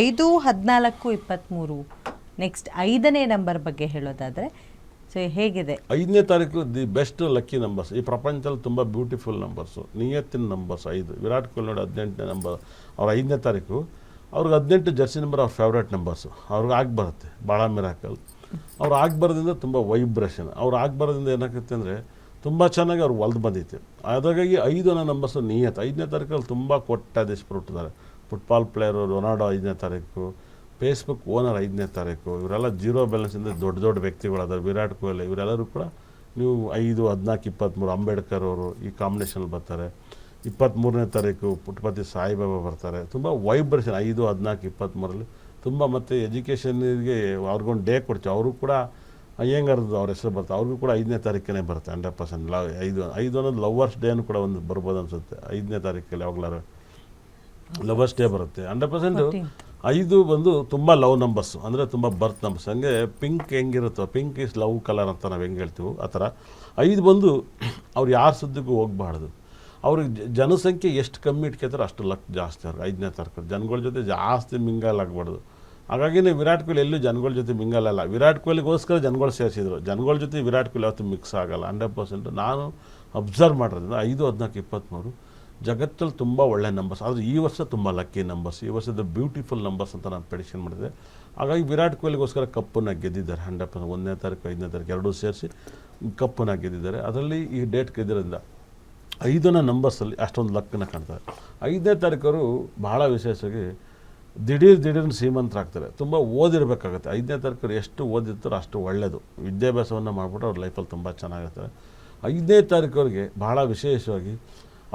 ಐದು, ಹದಿನಾಲ್ಕು ಇಪ್ಪತ್ತ್ಮೂರು ನೆಕ್ಸ್ಟ್ ಐದನೇ ನಂಬರ್ ಬಗ್ಗೆ ಹೇಳೋದಾದರೆ ಸೊ ಹೇಗಿದೆ? ಐದನೇ ತಾರೀಕು ದಿ ಬೆಸ್ಟ್ ಲಕ್ಕಿ ನಂಬರ್ಸ್ ಈ ಪ್ರಪಂಚದಲ್ಲಿ ತುಂಬ ಬ್ಯೂಟಿಫುಲ್ ನಂಬರ್ಸು ನಿಯತ್ತಿನ ನಂಬರ್ಸ್ ಐದು. ವಿರಾಟ್ ಕೊಹ್ಲಿ ನೋಡಿ ಹದಿನೆಂಟನೇ ನಂಬರ್ ಅವ್ರ ಐದನೇ ತಾರೀಕು. ಅವ್ರಿಗೆ ಹದಿನೆಂಟು ಜರ್ಸಿ ನಂಬರ್ ಅವ್ರ ಫೇವ್ರೇಟ್ ನಂಬರ್ಸು ಅವ್ರಿಗೆ ಆಗಿ ಬರುತ್ತೆ. ಭಾಳ ಮಿರಾಕಲ್ ಅವ್ರು ಆಗಿ ಬರೋದ್ರಿಂದ ತುಂಬ ವೈಬ್ರೇಷನ್ ಅವ್ರು ಆಗಿ ಬರೋದ್ರಿಂದ ಏನಾಗುತ್ತೆ ಅಂದರೆ, ತುಂಬ ಚೆನ್ನಾಗಿ ಅವ್ರು ಒಲ್ದು ಬಂದಿತ್ತು. ಹಾಗಾಗಿ ಐದು ಅನ್ನೋ ನಂಬರ್ಸು ನಿಯತ್. ಐದನೇ ತಾರೀಕಲ್ಲಿ ತುಂಬ ದೇಶ ಹುಟ್ಟಿದ್ದಾರೆ ಫುಟ್ಬಾಲ್ ಪ್ಲೇಯರು ರೊನಾಲ್ಡೋ ಐದನೇ ತಾರೀಕು ಫೇಸ್ಬುಕ್ ಓನರ್ ಐದನೇ ತಾರೀಕು, ಇವರೆಲ್ಲ ಜೀರೋ ಬ್ಯಾಲೆನ್ಸ್ ಬ್ಯಾಲೆನ್ಸಿಂದ ದೊಡ್ಡ ದೊಡ್ಡ ವ್ಯಕ್ತಿಗಳಾದಾರೆ ವಿರಾಟ್ ಕೊಹ್ಲಿ, ಇವರೆಲ್ಲರೂ ಕೂಡ ನೀವು ಐದು, ಹದಿನಾಲ್ಕು ಇಪ್ಪತ್ತ್ಮೂರು ಅಂಬೇಡ್ಕರ್ ಅವರು ಈ ಕಾಂಬಿನೇಷನಲ್ಲಿ ಬರ್ತಾರೆ. ಇಪ್ಪತ್ತ್ಮೂರನೇ ತಾರೀಕು ಪುಟ್ಟಪತಿ ಸಾಯಿಬಾಬಾ ಬರ್ತಾರೆ. ತುಂಬ ವೈಬ್ರೇಷನ್ ಐದು, ಹದಿನಾಲ್ಕು ಇಪ್ಪತ್ತ್ಮೂರಲ್ಲಿ ತುಂಬ ಮತ್ತು ಎಜುಕೇಷನ್ಗೆ ಅವ್ರಿಗೊಂದು ಡೇ ಕೊಡ್ತೀವಿ. ಅವರು ಕೂಡ ಅಯ್ಯಂಗಾರದ್ದು ಅವ್ರ ಹೆಸರು ಬರ್ತಾರೆ ಅವ್ರಿಗೂ ಕೂಡ ಐದನೇ ತಾರೀಕೇ ಬರುತ್ತೆ ಹಂಡ್ರೆಡ್ ಪರ್ಸೆಂಟ್ ಲವ್, ಐದು ಐದು ಅನ್ನೋದು ಲವರ್ಸ್ ಡೇನು ಕೂಡ ಒಂದು ಬರ್ಬೋದು ಅನಿಸುತ್ತೆ. ಐದನೇ ತಾರೀಕಲ್ಲಿ ಯಾವಾಗಲಾರು ಲವರ್ಸ್ ಡೇ ಬರುತ್ತೆ. ಹಂಡ್ರೆಡ್ ಪರ್ಸೆಂಟು ಐದು ಬಂದು ತುಂಬ ಲವ್ ನಂಬರ್ಸು ಅಂದರೆ ತುಂಬ ಬರ್ತ್ ನಂಬರ್ಸ್ ಹಂಗೆ ಪಿಂಕ್ ಹೆಂಗಿರುತ್ತೋ ಪಿಂಕ್ ಇಸ್ ಲವ್ ಕಲರ್ ಅಂತ ನಾವು ಹೆಂಗೆ ಹೇಳ್ತೀವಿ ಆ ಥರ. ಐದು ಬಂದು ಅವ್ರು ಯಾರ ಸುದ್ದಿಗೂ ಹೋಗಬಾರ್ದು. ಅವ್ರಿಗೆ ಜನಸಂಖ್ಯೆ ಎಷ್ಟು ಕಮ್ಮಿ ಇಟ್ಕೊತಾರೆ ಅಷ್ಟು ಲಕ್ ಜಾಸ್ತಿ ಅವ್ರಿಗೆ ಐದನೇ ತಾರೀಕು ಜನಗಳ ಜೊತೆ ಜಾಸ್ತಿ ಮಿಂಗಲ್ ಆಗಬಾರ್ದು. ಹಾಗಾಗಿನೇ ವಿರಾಟ್ ಕೊಹ್ಲಿ ಎಲ್ಲೂ ಜನಗಳ ಜೊತೆ ಮಿಂಗಲ್ ಅಲ್ಲ. ವಿರಾಟ್ ಕೊಹ್ಲಿಗೋಸ್ಕರ ಜನಗಳು ಸೇರಿಸಿದ್ರು. ಜನಗಳ ಜೊತೆ ವಿರಾಟ್ ಕೊಹ್ಲಿ ಅವತ್ತು ಮಿಕ್ಸ್ ಆಗಲ್ಲ. ಹಂಡ್ರೆಡ್ ಪರ್ಸೆಂಟ್ ನಾನು ಅಬ್ಸರ್ವ್ ಮಾಡಿರೋದ್ರಿಂದ ಐದು ಹದಿನಾಲ್ಕು ಇಪ್ಪತ್ತ್ಮೂರು ಜಗತ್ತಲ್ಲಿ ತುಂಬ ಒಳ್ಳೆ ನಂಬರ್ಸ್ ಆದರೆ ಈ ವರ್ಷ ತುಂಬ ಲಕ್ಕಿ ನಂಬರ್ಸ್ ಈ ವರ್ಷದ ಬ್ಯೂಟಿಫುಲ್ ನಂಬರ್ಸ್ ಅಂತ ನಾನು ಪ್ರೆಡಿಕ್ಷನ್ ಮಾಡಿದೆ. ಹಾಗಾಗಿ ವಿರಾಟ್ ಕೊಹ್ಲಿಗೋಸ್ಕರ ಕಪ್ಪನ್ನು ಗೆದ್ದಿದ್ದಾರೆ ಹಂಡ್ರೆಡ್ ಪರ್ಸೆಂಟ್ ಒಂದನೇ ತಾರೀಕು, ಐದನೇ ತಾರೀಕು ಎರಡೂ ಸೇರಿಸಿ ಕಪ್ಪನ್ನು ಗೆದ್ದಿದ್ದಾರೆ. ಅದರಲ್ಲಿ ಈ ಡೇಟ್ ಗೆದ್ದಿರೋದ್ರಿಂದ ಐದನೇ ನಂಬರ್ಸಲ್ಲಿ ಅಷ್ಟೊಂದು ಲಕ್ಕನ್ನು ಕಾಣ್ತಾರೆ ಐದನೇ ತಾರೀಕರು ಬಹಳ ವಿಶೇಷವಾಗಿ ದಿಢೀರ್ ದಿಢೀರ್ನ ಶ್ರೀಮಂತರಾಗ್ತಾರೆ ತುಂಬ ಓದಿರಬೇಕಾಗತ್ತೆ. ಐದನೇ ತಾರೀಕರು ಎಷ್ಟು ಓದಿರ್ತಾರೋ ಅಷ್ಟು ಒಳ್ಳೆಯದು ವಿದ್ಯಾಭ್ಯಾಸವನ್ನು ಮಾಡಿಬಿಟ್ಟು ಅವ್ರ ಲೈಫಲ್ಲಿ ತುಂಬ ಚೆನ್ನಾಗಿರ್ತಾರೆ. ಐದನೇ ತಾರೀಕವ್ರಿಗೆ ಬಹಳ ವಿಶೇಷವಾಗಿ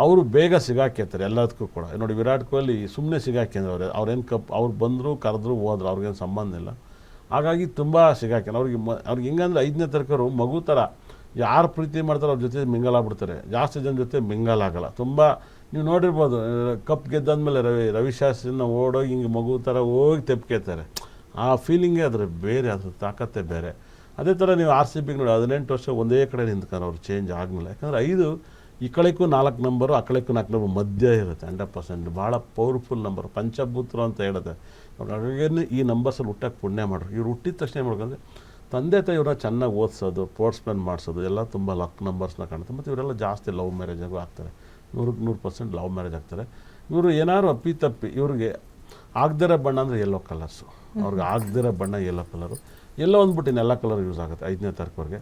ಅವರು ಬೇಗ ಸಿಗಾಕ್ಯತಾರೆ ಎಲ್ಲದಕ್ಕೂ ಕೂಡ. ನೋಡಿ, ವಿರಾಟ್ ಕೊಹ್ಲಿ ಸುಮ್ಮನೆ ಸಿಗಾಕೆಂದ್ರೆ ಅವ್ರು ಅವ್ರೇನು ಕಪ್ ಅವ್ರು ಬಂದರು, ಕರೆದ್ರು, ಹೋದ್ರು, ಅವ್ರಿಗೇನು ಸಂಬಂಧ ಇಲ್ಲ. ಹಾಗಾಗಿ ತುಂಬ ಸಿಗಾಕೆ ಅವ್ರಿಗೆ ಮ ಅವ್ರಿಗೆ ಹೆಂಗಂದ್ರೆ ಐದನೇ ತರಕರು ಮಗು ಥರ ಯಾರು ಪ್ರೀತಿ ಮಾಡ್ತಾರೋ ಅವ್ರ ಜೊತೆ ಮಿಂಗಲ್ ಆಗ್ಬಿಡ್ತಾರೆ. ಜಾಸ್ತಿ ಜನ ಜೊತೆ ಮಿಂಗಲ್ ಆಗಲ್ಲ. ತುಂಬ ನೀವು ನೋಡಿರ್ಬೋದು ಕಪ್ ಗೆದ್ದಾದ್ಮೇಲೆ ರವಿ ರವಿಶಾಸ್ತ್ರಿನ ಓಡೋಗಿ ಹಿಂಗೆ ಮಗು ಥರ ಹೋಗಿ ತೆಪ್ಕೇತಾರೆ. ಆ ಫೀಲಿಂಗೇ ಅದ್ರ ಬೇರೆ, ಅದ್ರ ತಾಕತ್ತೆ ಬೇರೆ. ಅದೇ ಥರ ನೀವು ಆರ್ ಸಿ ಬಿಗೆ ನೋಡಿ, ಹದಿನೆಂಟು ವರ್ಷ ಒಂದೇ ಕಡೆ ನಿಂತ್ಕೊಂಡು ಅವ್ರು ಚೇಂಜ್ ಆಗಲಿಲ್ಲ ಯಾಕಂದರೆ ಐದು ಈ ಕಡೆಗೂ ನಾಲ್ಕು ನಂಬರು ಆ ಕಡೆಗೂ ನಾಲ್ಕು ನಂಬರ್ ಮಧ್ಯ ಇರುತ್ತೆ ಹಂಡ್ರೆಡ್ ಪರ್ಸೆಂಟ್ ಭಾಳ ಪವರ್ಫುಲ್ ನಂಬರ್ ಪಂಚಭೂತರು ಅಂತ ಹೇಳುತ್ತೆ. ಅವ್ರಿಗೇನು ಈ ನಂಬರ್ಸಲ್ಲಿ ಹುಟ್ಟಕ್ಕೆ ಪುಣ್ಯ ಮಾಡ್ರು. ಇವ್ರು ಹುಟ್ಟಿದ ತಕ್ಷಣ ಮಾಡ್ಕೊಂಡ್ರೆ ತಂದೆ ತಾಯಿ ಇವ್ರನ್ನ ಚೆನ್ನಾಗಿ ಓದಿಸೋದು ಸ್ಪೋರ್ಟ್ಸ್ಮನ್ ಮಾಡಿಸೋದು, ಎಲ್ಲ ತುಂಬ ಲಕ್ ನಂಬರ್ಸ್ನ ಕಾಣುತ್ತೆ. ಮತ್ತು ಇವರೆಲ್ಲ ಜಾಸ್ತಿ ಲವ್ ಮ್ಯಾರೇಜಾಗೂ ಆಗ್ತಾರೆ. ನೂರಕ್ಕೆ ನೂರು ಪರ್ಸೆಂಟ್ ಲವ್ ಮ್ಯಾರೇಜ್ ಆಗ್ತಾರೆ. ಇವರು ಏನಾದ್ರು ಅಪ್ಪಿ ತಪ್ಪಿ, ಇವ್ರಿಗೆ ಆಗದಿರೋ ಬಣ್ಣ ಅಂದರೆ ಎಲ್ಲೋ ಕಲರ್ಸು ಅವ್ರಿಗೆ ಆಗದಿರೋ ಬಣ್ಣ ಎಲ್ಲೋ ಕಲರು ಎಲ್ಲೋ ಅಂದ್ಬಿಟ್ಟು ಇನ್ನೆಲ್ಲ ಕಲರ್ ಯೂಸ್ ಆಗುತ್ತೆ, ಐದನೇ ತಾರೀಕುವರೆಗೆ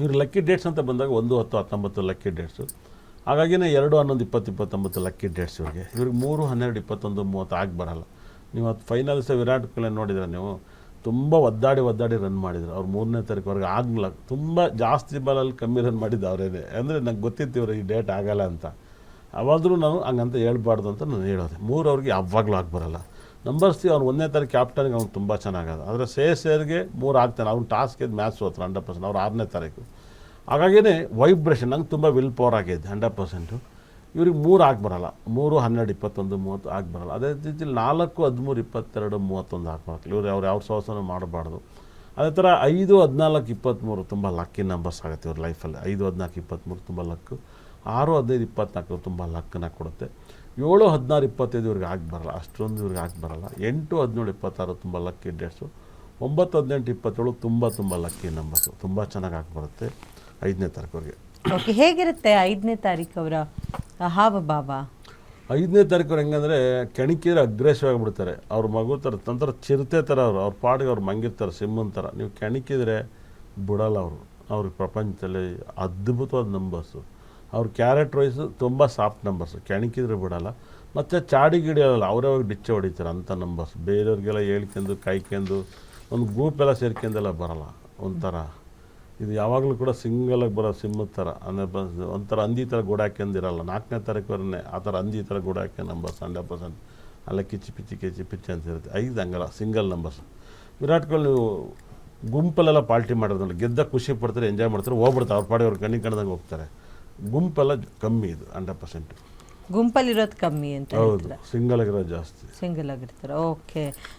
ಇವ್ರು ಲಕ್ಕಿ ಡೇಟ್ಸ್ ಅಂತ ಬಂದಾಗ ಒಂದು ಹತ್ತು ಹತ್ತೊಂಬತ್ತು ಲಕ್ಕಿ ಡೇಟ್ಸು ಹಾಗಾಗಿನೇ ಎರಡು ಹನ್ನೊಂದು ಇಪ್ಪತ್ತು ಇಪ್ಪತ್ತೊಂಬತ್ತು ಲಕ್ಕಿ ಡೇಟ್ಸ್ ಇವ್ರಿಗೆ. ಇವ್ರಿಗೆ ಮೂರು ಹನ್ನೆರಡು ಇಪ್ಪತ್ತೊಂದು ಮೂವತ್ತು ಆಗಿ ಬರಲ್ಲ. ನೀವು ಅದು ಫೈನಲ್ಸ್ ವಿರಾಟ್ ಕೊಹ್ಲಿ ನೋಡಿದ್ರೆ ನೀವು ತುಂಬ ಒದ್ದಾಡಿ ಒದ್ದಾಡಿ ರನ್ ಮಾಡಿದ್ರು. ಅವ್ರು ಮೂರನೇ ತಾರೀಕುವರೆಗೆ ಆಗಲ್ಲ ತುಂಬ ಜಾಸ್ತಿ ಬಾಲಲ್ಲಿ ಕಮ್ಮಿ ರನ್ ಮಾಡಿದ್ದು ಅವರೇನೆ. ಅಂದರೆ ನಂಗೆ ಗೊತ್ತಿತ್ತು ಇವರು ಈ ಡೇಟ್ ಆಗಲ್ಲ ಅಂತ. ಅವಾದರೂ ನಾನು ಹಂಗಂತ ಹೇಳ್ಬಾರ್ದು ಅಂತ ನಾನು ಹೇಳೋದೆ. ಮೂರು ಅವ್ರಿಗೆ ಯಾವಾಗಲೂ ಆಗಿ ಬರಲ್ಲ. ನಂಬರ್ಸ್ ಅವ್ನು ಒಂದನೇ ತಾರೀಕು ಕ್ಯಾಪ್ಟನ್ಗೆ ಅವ್ನು ತುಂಬ ಚೆನ್ನಾಗದ ಆದರೆ ಸೇ ಸೇರ್ಗೆ ಮೂರು ಆಗ್ತಾನೆ. ಅವ್ನು ಟಾಸ್ಕ್ ಇದ್ದು ಮ್ಯಾಚ್ ಹೋತ್ರ ಹಂಡ್ರೆಡ್ ಪರ್ಸೆಂಟ್ ಅವ್ರು ಆರನೇ ತಾರೀಕು. ಹಾಗಾಗಿನೇ ವೈಬ್ರೇಷನ್ ನಂಗೆ ತುಂಬ ವಿಲ್ ಪವರ್ ಆಗಿದೆ ಹಂಡ್ರೆಡ್ ಪರ್ಸೆಂಟು ಇವ್ರಿಗೆ ಮೂರು ಆಗಿ ಬರಲ್ಲ. ಮೂರು, ಹನ್ನೆರಡು, ಇಪ್ಪತ್ತೊಂದು, ಮೂವತ್ತು ಆಗಿ ಬರಲ್ಲ. ಅದೇ ರೀತಿ ನಾಲ್ಕು, ಹದಿಮೂರು, ಇಪ್ಪತ್ತೆರಡು, ಮೂವತ್ತೊಂದು ಹಾಕ್ಬಾರ್ದು ಇವ್ರು ಅವ್ರು ಯಾವ ಸಾಹಸನೂ ಮಾಡಬಾರ್ದು. ಅದೇ ಥರ ಐದು, ಹದಿನಾಲ್ಕು ಇಪ್ಪತ್ತ್ಮೂರು ತುಂಬ ಲಕ್ಕಿ ನಂಬರ್ಸ್ ಆಗುತ್ತೆ ಇವ್ರ ಲೈಫಲ್ಲಿ ಐದು, ಹದಿನಾಲ್ಕು ಇಪ್ಪತ್ತ್ಮೂರು ತುಂಬ ಲಕ್ಕು ಆರು, ಹದಿನೈದು, ಇಪ್ಪತ್ನಾಲ್ಕು ತುಂಬ ಲಕ್ಕನ್ನ ಕೊಡುತ್ತೆ. ಏಳು ಹದಿನಾರು ಇಪ್ಪತ್ತೈದು ಇವ್ರಿಗೆ ಆಗಿ ಬರಲ್ಲ ಅಷ್ಟೊಂದು ಇವ್ರಿಗೆ ಆಗಿ ಬರಲ್ಲ. ಎಂಟು ಹದಿನೇಳು ಇಪ್ಪತ್ತಾರು ತುಂಬ ಲಕ್ಕಿ ಡೇಟ್ಸು ಒಂಬತ್ತು ಹದಿನೆಂಟು ಇಪ್ಪತ್ತೇಳು ತುಂಬ ತುಂಬ ಲಕ್ಕಿ ನಂಬರ್ಸು ತುಂಬ ಚೆನ್ನಾಗಿ ಆಗಿ ಬರುತ್ತೆ ಐದನೇ ತಾರೀಕುವರೆಗೆ ಓಕೆ ಹೇಗಿರುತ್ತೆ ಐದನೇ ತಾರೀಕು ಅವರ ಹಾವಭಾವ? ಐದನೇ ತಾರೀಕು ಹೆಂಗಂದರೆ ಕೆಣಕಿದ್ರೆ ಅಗ್ರೆಸಿವ್ ಆಗಿಬಿಡ್ತಾರೆ ಅವ್ರ ಮಗು ಥರ ತಂತ್ರ ಚಿರತೆ ಥರ ಅವರು ಅವ್ರ ಪಾಡಿಗೆ ಅವ್ರು ಮಂಗಿರ್ತಾರೆ ಸಿಮ್ಮನ್ ಥರ. ನೀವು ಕೆಣಕಿದ್ರೆ ಬಿಡಲ್ಲ ಅವರು. ಅವ್ರ ಪ್ರಪಂಚದಲ್ಲಿ ಅದ್ಭುತವಾದ ನಂಬರ್ಸು ಅವ್ರ ಕ್ಯಾರೆಟ್ ರೈಸು ತುಂಬ ಸಾಫ್ಟ್ ನಂಬರ್ಸು ಕೆಣಕಿದ್ರೆ ಬಿಡೋಲ್ಲ. ಮತ್ತು ಚಾಡಿ ಗಿಡಿಯಲ್ಲ ಅವರೇ ಹೋಗಿ ಡಿಚ್ಚೆ ಹೊಡಿತಾರೆ ಅಂಥ ನಂಬರ್ಸ್ ಬೇರೆಯವ್ರಿಗೆಲ್ಲ ಹೇಳ್ಕೊಂಡು ಕಾಯ್ಕೊಂಡು ಒಂದು ಗ್ರೂಪೆಲ್ಲ ಸೇರ್ಕೊಂಡೆಲ್ಲ ಬರೋಲ್ಲ. ಒಂಥರ. ಇದು ಯಾವಾಗಲೂ ಕೂಡ ಸಿಂಗಲಾಗಿ ಬರೋ ಸಿಮ್ಮದ ಥರ. ಅಂದರೆ ಒಂಥರ ಹಂದಿ ಥರ ಗೋಡೆ ಹಾಕೊಂಡಿರಲ್ಲ ನಾಲ್ಕನೇ ತಾರೀಕುವರೆನೇ ಆ ಥರ ಹಂದಿ ಥರ ಗೋಡೆ ಹಾಕ್ಯ ನಂಬರ್ಸ್ ಹಂಡ್ರೆಡ್ ಪರ್ಸೆಂಟ್ ಅಲ್ಲ ಕಿಚ್ಚಿ ಪಿಚ್ಚಿ ಕಿಚ್ಚಿ ಪಿಚ್ಚಿ ಅಂತ ಇರುತ್ತೆ. ಐದು ಹಂಗಲ್ಲ ಸಿಂಗಲ್ ನಂಬರ್ಸ್ ವಿರಾಟ್ ಕೊಹ್ಲಿ ಗುಂಪಲ್ಲೆಲ್ಲ ಪಾರ್ಟಿ ಮಾಡೋದ್ರಲ್ಲಿ, ಗೆದ್ದ ಖುಷಿ ಪಡ್ತಾರೆ ಎಂಜಾಯ್ ಮಾಡ್ತಾರೆ, ಹೋಗ್ಬಿಡ್ತಾರೆ. ಅವ್ರ ಪಾಡಿ ಅವ್ರು ಕಣ್ಣಿಗೆ ಕಣ್ದಂಗೆ ಹೋಗ್ತಾರೆ. ಗುಂಪೆಲ್ಲ ಕಮ್ಮಿ ಇದು ಹಂಡ್ರೆಡ್ ಪರ್ಸೆಂಟ್. ಗುಂಪಲ್ಲಿರೋದು ಕಮ್ಮಿ ಅಂತ ಹೌದು ಸಿಂಗಲ್ ಆಗಿರೋದು ಜಾಸ್ತಿ. ಸಿಂಗಲ್ ಆಗಿರ್ತಾರೆ ಓಕೆ.